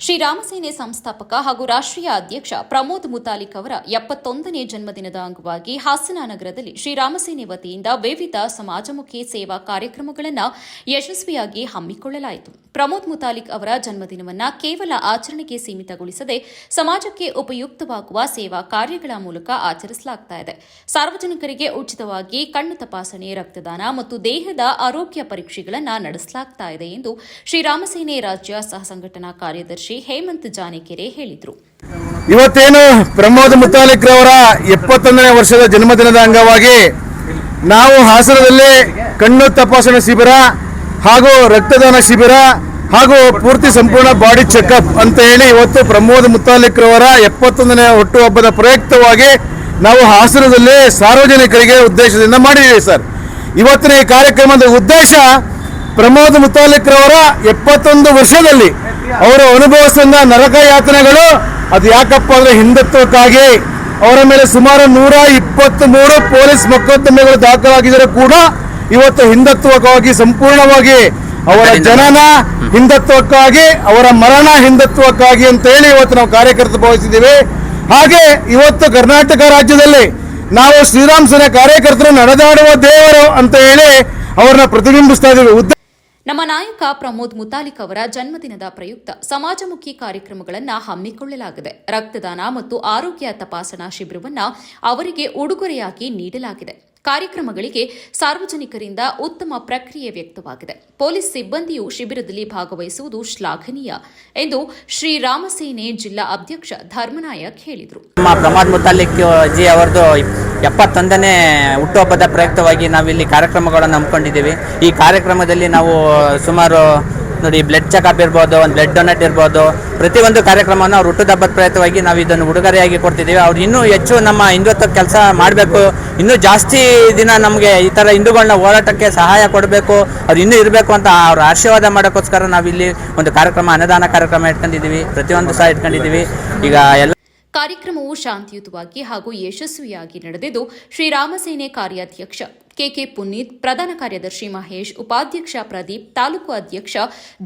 ಶ್ರೀರಾಮಸೇನೆ ಸಂಸ್ಥಾಪಕ ಹಾಗೂ ರಾಷ್ಟ್ರೀಯ ಅಧ್ಯಕ್ಷ ಪ್ರಮೋದ್ ಮುತಾಲಿಕ್ ಅವರ ಎಪ್ಪತ್ತೊಂದನೇ ಜನ್ಮದಿನದ ಅಂಗವಾಗಿ ಹಾಸನ ನಗರದಲ್ಲಿ ಶ್ರೀರಾಮಸೇನೆ ವತಿಯಿಂದ ವಿವಿಧ ಸಮಾಜಮುಖಿ ಸೇವಾ ಕಾರ್ಯಕ್ರಮಗಳನ್ನು ಯಶಸ್ವಿಯಾಗಿ ಹಮ್ಮಿಕೊಳ್ಳಲಾಯಿತು. ಪ್ರಮೋದ್ ಮುತಾಲಿಕ್ ಅವರ ಜನ್ಮದಿನವನ್ನು ಕೇವಲ ಆಚರಣೆಗೆ ಸೀಮಿತಗೊಳಿಸದೆ ಸಮಾಜಕ್ಕೆ ಉಪಯುಕ್ತವಾಗುವ ಸೇವಾ ಕಾರ್ಯಗಳ ಮೂಲಕ ಆಚರಿಸಲಾಗ್ತಾ ಇದೆ. ಸಾರ್ವಜನಿಕರಿಗೆ ಉಚಿತವಾಗಿ ಕಣ್ಣು ತಪಾಸಣೆ, ರಕ್ತದಾನ ಮತ್ತು ದೇಹದ ಆರೋಗ್ಯ ಪರೀಕ್ಷೆಗಳನ್ನು ಇದೆ ಎಂದು ಶ್ರೀರಾಮಸೇನೆ ರಾಜ್ಯ ಸಹ ಸಂಘಟನಾ ಕಾರ್ಯದರ್ಶಿ ಹೇಮಂತ್ ಜಾನಿಕೆರೆ ಹೇಳಿದರು. ಇವತ್ತೇನು ಪ್ರಮೋದ್ ಮುತಾಲಿಕ್ ರವರ ಎಪ್ಪತ್ತೊಂದನೇ ವರ್ಷದ ಜನ್ಮದಿನದ ಅಂಗವಾಗಿ ನಾವು ಹಾಸನದಲ್ಲಿ ಕಣ್ಣು ತಪಾಸಣಾ ಶಿಬಿರ ಹಾಗೂ ರಕ್ತದಾನ ಶಿಬಿರ ಹಾಗೂ ಪೂರ್ತಿ ಸಂಪೂರ್ಣ ಬಾಡಿ ಚೆಕಪ್ ಅಂತ ಹೇಳಿ ಇವತ್ತು ಪ್ರಮೋದ್ ಮುತಾಲಿಕ್ ರವರ ಎಪ್ಪತ್ತೊಂದನೇ ಹುಟ್ಟುಹಬ್ಬದ ಪ್ರಯುಕ್ತವಾಗಿ ನಾವು ಹಾಸನದಲ್ಲಿ ಸಾರ್ವಜನಿಕರಿಗೆ ಉದ್ದೇಶದಿಂದ ಮಾಡಿದ್ದೀವಿ ಸರ್. ಇವತ್ತಿನ ಈ ಕಾರ್ಯಕ್ರಮದ ಉದ್ದೇಶ ಪ್ರಮೋದ್ ಮುತಾಲಿಕ್ ರವರ ಎಪ್ಪತ್ತೊಂದು ವರ್ಷದಲ್ಲಿ ಅವರು ಅನುಭವಿಸಿದ ನರಕ ಯಾತನೆಗಳು ಅದು ಯಾಕಪ್ಪ ಅಂದ್ರೆ ಹಿಂದುತ್ವಕ್ಕಾಗಿ. ಅವರ ಮೇಲೆ ಸುಮಾರು ನೂರ ಇಪ್ಪತ್ತ್ ಮೂರು ಪೊಲೀಸ್ ಮೊಕದ್ದಮೆಗಳು ದಾಖಲಾಗಿದ್ದರೂ ಕೂಡ ಇವತ್ತು ಹಿಂದುತ್ವಕ್ಕಾಗಿ ಸಂಪೂರ್ಣವಾಗಿ ಅವರ ಜನನ ಹಿಂದುತ್ವಕ್ಕಾಗಿ ಅವರ ಮರಣ ಹಿಂದುತ್ವಕ್ಕಾಗಿ ಅಂತ ಹೇಳಿ ಇವತ್ತು ನಾವು ಕಾರ್ಯಕರ್ತ ಭಾವಿಸಿದ್ದೀವಿ. ಹಾಗೆ ಇವತ್ತು ಕರ್ನಾಟಕ ರಾಜ್ಯದಲ್ಲಿ ನಾವು ಶ್ರೀರಾಮ್ ಸೇನೆ ಕಾರ್ಯಕರ್ತರು ನಡೆದಾಡುವ ದೇವರು ಅಂತ ಹೇಳಿ ಅವರನ್ನ ಪ್ರತಿಬಿಂಬಿಸ್ತಾ ಇದ್ದೀವಿ. ಉದ್ದ ನಮ್ಮ ನಾಯಕ ಪ್ರಮೋದ್ ಮುತಾಲಿಕ್ ಅವರ ಜನ್ಮದಿನದ ಪ್ರಯುಕ್ತ ಸಮಾಜಮುಖಿ ಕಾರ್ಯಕ್ರಮಗಳನ್ನು ಹಮ್ಮಿಕೊಳ್ಳಲಾಗಿದೆ. ರಕ್ತದಾನ ಮತ್ತು ಆರೋಗ್ಯ ತಪಾಸಣಾ ಶಿಬಿರವನ್ನು ಅವರಿಗೆ ಉಡುಗೊರೆಯಾಗಿ ನೀಡಲಾಗಿದೆ. ಕಾರ್ಯಕ್ರಮಗಳಿಗೆ ಸಾರ್ವಜನಿಕರಿಂದ ಉತ್ತಮ ಪ್ರಕ್ರಿಯೆ ವ್ಯಕ್ತವಾಗಿದೆ. ಪೊಲೀಸ್ ಸಿಬ್ಬಂದಿಯು ಶಿಬಿರದಲ್ಲಿ ಭಾಗವಹಿಸುವುದು ಶ್ಲಾಘನೀಯ ಎಂದು ಶ್ರೀರಾಮಸೇನೆ ಜಿಲ್ಲಾ ಅಧ್ಯಕ್ಷ ಧರ್ಮನಾಯಕ್ ಹೇಳಿದರು. ಎಪ್ಪತ್ತೊಂದನೇ ಹುಟ್ಟುಹಬ್ಬದ ಪ್ರಯುಕ್ತವಾಗಿ ನಾವಿಲ್ಲಿ ಕಾರ್ಯಕ್ರಮಗಳನ್ನು ಹಮ್ಮಿಕೊಂಡಿದ್ದೀವಿ. ಈ ಕಾರ್ಯಕ್ರಮದಲ್ಲಿ ನಾವು ಸುಮಾರು, ನೋಡಿ, ಬ್ಲಡ್ ಚೆಕಪ್ ಇರ್ಬೋದು, ಒಂದು ಬ್ಲಡ್ ಡೊನೇಟ್ ಇರ್ಬೋದು, ಪ್ರತಿಯೊಂದು ಕಾರ್ಯಕ್ರಮವನ್ನು ಅವ್ರು ಹುಟ್ಟುದಬ್ಬದ ಪ್ರಯುಕ್ತವಾಗಿ ನಾವು ಇದನ್ನು ಉಡುಗೊರೆಯಾಗಿ ಕೊಡ್ತಿದ್ದೀವಿ. ಅವ್ರು ಇನ್ನೂ ಹೆಚ್ಚು ನಮ್ಮ ಹಿಂದುತ್ವ ಕೆಲಸ ಮಾಡಬೇಕು. ಇನ್ನೂ ಜಾಸ್ತಿ ದಿನ ನಮಗೆ ಈ ಥರ ಹಿಂದೂಗಳನ್ನ ಹೋರಾಟಕ್ಕೆ ಸಹಾಯ ಕೊಡಬೇಕು. ಅವ್ರು ಇನ್ನೂ ಇರಬೇಕು ಅಂತ ಅವ್ರ ಆಶೀರ್ವಾದ ಮಾಡೋಕ್ಕೋಸ್ಕರ ನಾವಿಲ್ಲಿ ಒಂದು ಕಾರ್ಯಕ್ರಮ, ಅನ್ನದಾನ ಕಾರ್ಯಕ್ರಮ ಇಟ್ಕೊಂಡಿದ್ದೀವಿ. ಪ್ರತಿಯೊಂದು ಸಹ ಇಟ್ಕೊಂಡಿದ್ದೀವಿ. ಈಗ ಎಲ್ಲ ಕಾರ್ಯಕ್ರಮವು ಶಾಂತಿಯುತವಾಗಿ ಹಾಗೂ ಯಶಸ್ವಿಯಾಗಿ ನಡೆದಿದ್ದು ಶ್ರೀರಾಮಸೇನೆ ಕಾರ್ಯಾಧ್ಯಕ್ಷ ಕೆಕೆ ಪುನೀತ್, ಪ್ರಧಾನ ಕಾರ್ಯದರ್ಶಿ ಮಹೇಶ್, ಉಪಾಧ್ಯಕ್ಷ ಪ್ರದೀಪ್, ತಾಲೂಕು ಅಧ್ಯಕ್ಷ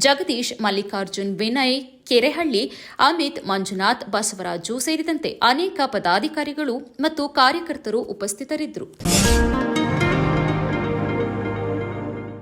ಜಗದೀಶ್, ಮಲ್ಲಿಕಾರ್ಜುನ್, ವಿನಯ್, ಕೆರೆಹಳ್ಳಿ, ಅಮಿತ್, ಮಂಜುನಾಥ್, ಬಸವರಾಜು ಸೇರಿದಂತೆ ಅನೇಕ ಪದಾಧಿಕಾರಿಗಳು ಮತ್ತು ಕಾರ್ಯಕರ್ತರು ಉಪಸ್ಥಿತರಿದ್ದರು.